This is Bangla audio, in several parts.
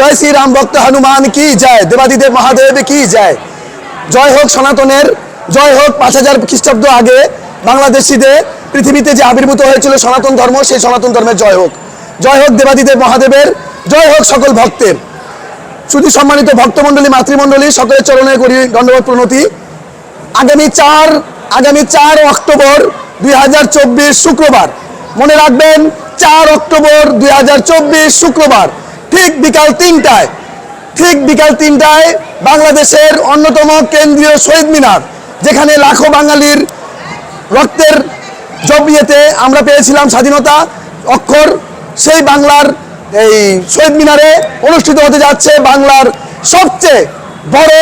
জয় শ্রীরাম ভক্ত হনুমান, কি জয়? দেবাদিদেব মহাদেব, কি জয়? জয় হোক সনাতনের, জয় হোক পাঁচ হাজার খ্রিস্টাব্দ আগে বাংলাদেশিদের, পৃথিবীতে যে আবির্ভূত হয়েছিল সনাতন ধর্ম, সেই সনাতন ধর্মের জয় হোক। জয় হোক দেবাদিদেব মহাদেবের, জয় হোক সকল ভক্তের। শুধু সম্মানিত ভক্তমণ্ডলী, মাতৃমণ্ডলী, সকলের চরণে করি দণ্ডবোধ প্রণতি। আগামী চার আগামী চার অক্টোবর দুই হাজার চব্বিশ শুক্রবার। মনে রাখবেন, চার অক্টোবর দুই হাজার চব্বিশ শুক্রবার। ঠিক বিকাল তিনটায়, ঠিক বিকাল তিনটায় বাংলাদেশের অন্যতম কেন্দ্রীয় শহীদ মিনার, যেখানে লাখো বাঙালির রক্তের জবিয়েতে আমরা পেয়েছিলাম স্বাধীনতা অক্ষর, সেই বাংলার এই শহীদ মিনারে অনুষ্ঠিত হতে যাচ্ছে বাংলার সবচেয়ে বড়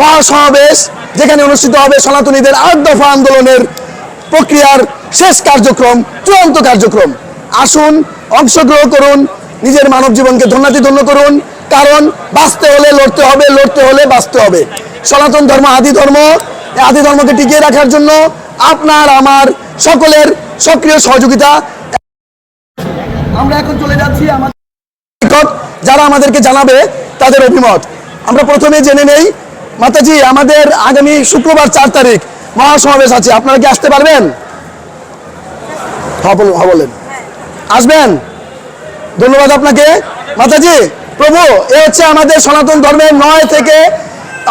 মহাসমাবেশ, যেখানে অনুষ্ঠিত হবে সনাতনীদের আট দফা আন্দোলনের প্রক্রিয়ার শেষ কার্যক্রম, চূড়ান্ত কার্যক্রম। আসুন, অংশগ্রহণ করুন নিজের মানব জীবনকে ধন্যাতি ধন্য করুন। কারণ বাঁচতে হলে লড়তে হবে, লড়তে হলে বাঁচতে হবে। সনাতন ধর্ম, আদি ধর্ম আদি ধর্মকে টিকিয়ে রাখার জন্য আপনার, আমার সকলের সক্রিয় সহযোগিতা। আমরা এখন চলে যাচ্ছি আমাদের যারা আমাদেরকে জানাবে তাদের অভিমত। আমরা প্রথমে জেনে নেই, মাতাজি, আমাদের আগামী শুক্রবার চার তারিখ মহাসমাবেশ আছে। আপনারা কি আসতে পারবেন? হ্যাঁ হ্যাঁ বলেন। আসবেন? ধন্যবাদ আপনাকে। মাতাজি, প্রভু, এ হচ্ছে আমাদের সনাতন ধর্মের নয় থেকে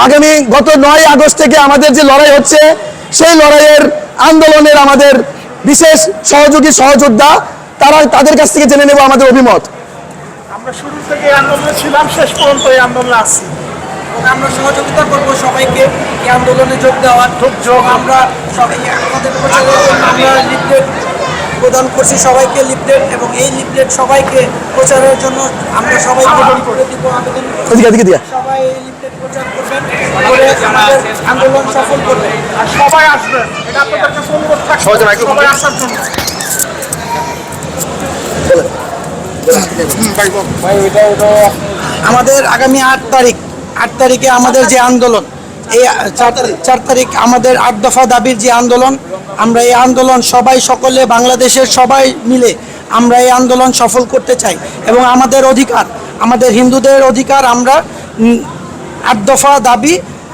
আগামী গত নয় আগস্ট থেকে আমাদের যে লড়াই হচ্ছে, সেই লড়াইয়ের আন্দোলনের আমাদের বিশেষ সহযোগী সহযোদ্ধা, তারা তাদের কাছ থেকে জেনে নেব আমাদের অভিমত। আমরা শুরু থেকে আন্দোলনে ছিলাম, শেষ পর্যন্ত এই আন্দোলনে এবং আমরা সহযোগিতা করব সবাইকে, এই আন্দোলনে যোগ দেওয়ার। যোগ আমরা সবাই আমাদের আমরা লিফলেট প্রদান করছি সবাইকে লিফলেট এবং এই লিফলেট সবাইকে প্রচারের জন্য আমরা দিব আবেদন সবাই এই লিফলেট প্রচার করবেন করে আমাদের আন্দোলন সফল করবেন আর সবাই আসবেন এটা আপনাদের কাছে অনুরোধ থাকবে সবাই আসার জন্য। আমাদের আগামী আট তারিখ আট তারিখে আমাদের যে আন্দোলন এই চার তারিখ আমাদের আট দফা দাবির যে আন্দোলন, আমরা এই আন্দোলন সবাই সকলে, বাংলাদেশের সবাই মিলে আমরা এই আন্দোলন সফল করতে চাই। এবং আমাদের অধিকার, আমাদের হিন্দুদের অধিকার আমরা আট দফা দাবি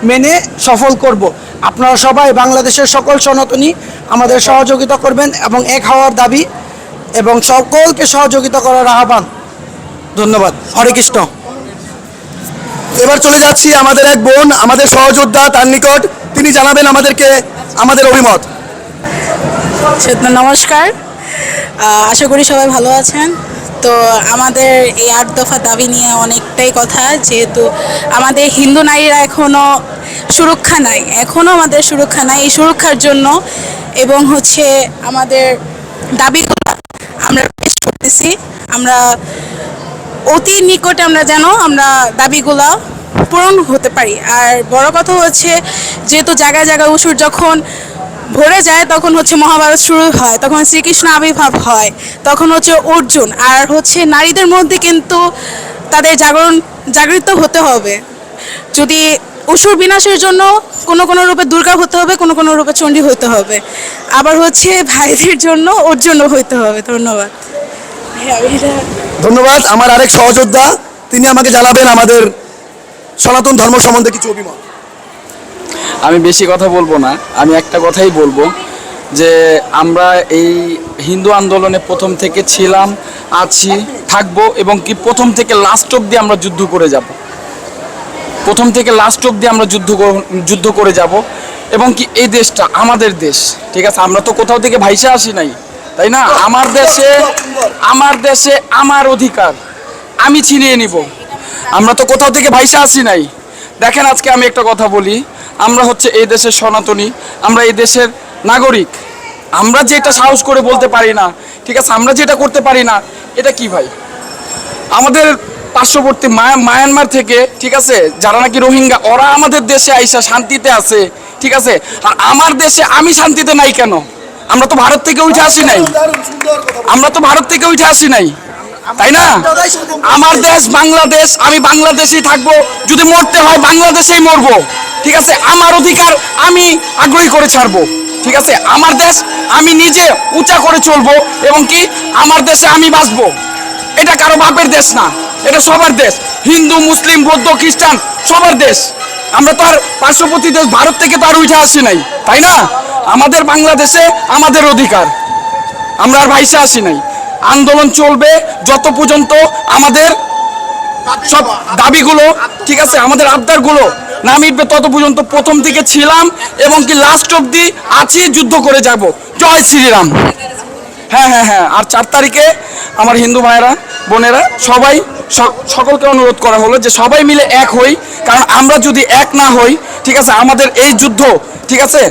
মেনে সফল করব। আপনারা সবাই বাংলাদেশের সকল সনাতনী আমাদের সহযোগিতা করবেন এবং এক হওয়ার দাবি এবং সকলকে সহযোগিতা করার আহ্বান। ধন্যবাদ। হরে কৃষ্ণ। এবার চলে যাচ্ছি আমাদের এক বোন আমাদের সহযোদ্ধা তার নিকট। তিনি জানাবেন আমাদেরকে আমাদের অভিমত। নমস্কার। আশা করি সবাই ভালো আছেন। তো আমাদের এই আট দফা দাবি নিয়ে অনেকটাই কথা যেহেতু আমাদের হিন্দু নারীরা এখনও সুরক্ষা নাই এখনও আমাদের সুরক্ষা নাই এই সুরক্ষার জন্য। এবং হচ্ছে আমাদের দাবিগুলো আমরা পেশ করতেছি। আমরা অতি নিকটে আমরা যেন আমরা দাবিগুলো পূরণ হতে পারি। আর বড় কথা হচ্ছে, যেহেতু জায়গায় জায়গায় উসুর যখন ভরে যায়, তখন হচ্ছে মহাভারত শুরু হয়, তখন শ্রীকৃষ্ণ আবির্ভাব হয়, তখন হচ্ছে অর্জুন, আর হচ্ছে নারীদের মধ্যে কিন্তু তাদের জাগরণ, জাগৃত হতে হবে। যদি অসুর বিনাশের জন্য কোনো কোনো রূপে দুর্গা হতে হবে, কোনো কোনো রূপে চণ্ডী হতে হবে, আবার হচ্ছে ভাইদের জন্য অর্জুনও হইতে হবে। ধন্যবাদ। হ্যাঁ ধন্যবাদ, আমার আরেক সহযোদ্ধা, তিনি আমাকে জানাবেন আমাদের সনাতন ধর্ম সম্বন্ধে কিছু অভিমত। আমি বেশি কথা বলব না, আমি একটা কথাই বলব যে আমরা এই হিন্দু আন্দোলনে প্রথম থেকে ছিলাম, আছি, থাকব এবং কি প্রথম থেকে লাস্ট অব্দি আমরা যুদ্ধ করে যাব। প্রথম থেকে লাস্ট অব্দি আমরা যুদ্ধ যুদ্ধ করে যাব এবং কি এই দেশটা আমাদের দেশ, ঠিক আছে? আমরা তো কোথাও থেকে ভাইসা আসি নাই। তাই না? আমার দেশে আমার দেশে আমার অধিকার। আমি ছিনিয়ে নিব। আমরা তো কোথাও থেকে ভাইসা আসি নাই। দেখেন আজকে আমি একটা কথা বলি। আমরা হচ্ছে এই দেশের সনাতনী, আমরা এই দেশের নাগরিক। আমরা যেটা সাহস করে বলতে পারি না, ঠিক আছে? আমরা যেটা করতে পারি না, এটা কি ভাই? আমাদের পার্শ্ববর্তী মায়া- মায়ানমার থেকে, ঠিক আছে? যারা নাকি রোহিঙ্গা, ওরা আমাদের দেশে আইসা শান্তিতে আছে, ঠিক আছে? আর আমার দেশে আমি শান্তিতে নাই কেন? আমরা তো ভারত থেকে উঠে আসি নাই। আমরা তো ভারত থেকে উঠে আসি নাই। তাই না? আমার দেশ বাংলাদেশ আমি বাংলাদেশেই থাকব। যদি মরতে হয় বাংলাদেশেই মরবো। ঠিক আছে? আমার অধিকার আমি আগ্রহী করে ছাড়বো। ঠিক আছে? আমার দেশ আমি নিজে উঁচা করে চলবো এবং কি আমার দেশে আমি বাঁচবো। এটা কারও বাপের দেশ না। এটা সবার দেশ। হিন্দু মুসলিম বৌদ্ধ খ্রিস্টান সবার দেশ। আমরা তো আর পার্শ্ববর্তী দেশ ভারত থেকে তো আর উঠে আসি নাই। তাই না? আমাদের বাংলাদেশে আমাদের অধিকার। আমরা আর ভাইসে আসি নাই। আন্দোলন চলবে যত পর্যন্ত আমাদের সব দাবিগুলো, ঠিক আছে, আমাদের আবদারগুলো না মিটবে তত পর্যন্ত প্রথম থেকে ছিলাম এবং কি লাস্ট অবধি আছি, যুদ্ধ করে যাব। জয় শ্রীরাম। হ্যাঁ হ্যাঁ হ্যাঁ আর চার তারিখে আমার হিন্দু ভাইয়েরা, বোনেরা, সবাই সকলকে অনুরোধ করা হলো যে সবাই মিলে এক হই, কারণ আমরা যদি এক না হই, ঠিক আছে, আমাদের এই যুদ্ধ, ঠিক আছে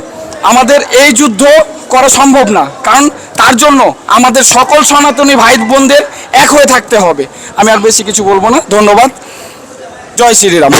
আমাদের এই যুদ্ধ করা সম্ভব না। কারণ তার জন্য আমাদের সকল সনাতনী ভাই বোনদের এক হয়ে থাকতে হবে। আমি আর বেশি কিছু বলব না। ধন্যবাদ। জয় শ্রীরাম।